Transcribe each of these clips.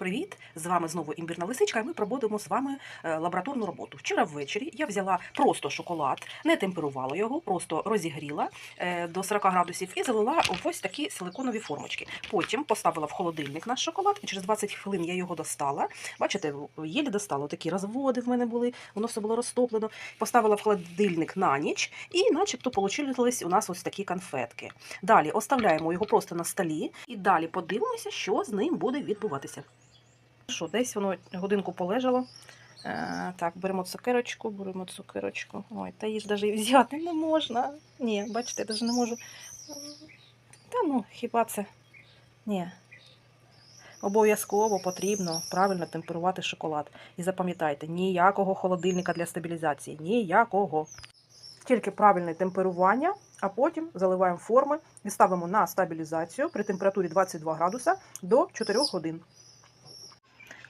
Привіт! З вами знову імбірна лисичка, і ми проводимо з вами е, лабораторну роботу. Вчора ввечері я взяла просто шоколад, не темперувала його, просто розігріла е, до 40 градусів і залила ось такі силиконові формочки. Потім поставила в холодильник наш шоколад, і через 20 хвилин я його достала. Бачите, єлі достала такі розводи в мене були, воно все було розтоплено. Поставила в холодильник на ніч, і начебто получились у нас ось такі конфетки. Далі оставляємо його просто на столі і далі подивимося, що з ним буде відбуватися. Що, десь воно годинку полежало. Е, так, беремо цукерочку, беремо цукерочку. Ой, та її ж навіть взяти не можна. Ні, бачите, я навіть не можу. Та ну, хіба це? Ні. Обов'язково потрібно правильно темперувати шоколад. І запам'ятайте, ніякого холодильника для стабілізації. Ніякого. Тільки правильне темперування, а потім заливаємо форми і ставимо на стабілізацію при температурі 22 градуса до 4 годин.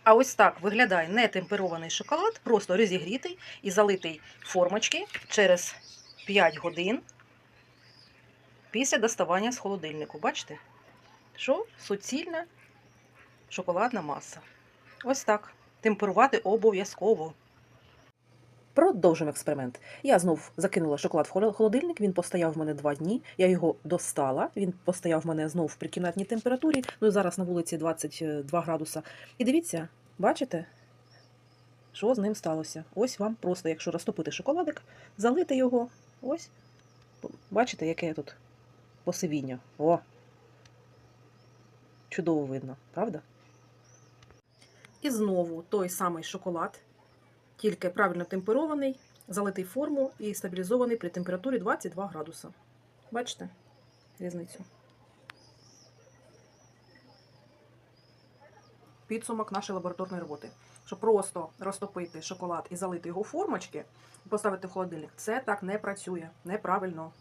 А ось так виглядає нетемперований шоколад, просто розігрітий і залитий формочки через 5 годин після доставання з холодильнику. Бачите? Що суцільна шоколадна маса. Ось так. Темперувати обов'язково. Продовжимо експеримент. Я знов закинула шоколад в холодильник, він постояв в мене два дні. Я його достала. Він постояв в мене знов при кімнатній температурі. Ну і зараз на вулиці 22 градуса. І дивіться, бачите, що з ним сталося? Ось вам просто, якщо розтопити шоколадик, залити його. Ось. Бачите, яке тут посивіння. О! Чудово видно, правда? І знову той самий шоколад, тільки правильно темперований, залитий форму і стабілізований при температурі 22 градуса. Бачите різницю? Підсумок нашої лабораторної роботи. Щоб просто розтопити шоколад і залити його формочки, і поставити в холодильник, це так не працює, неправильно.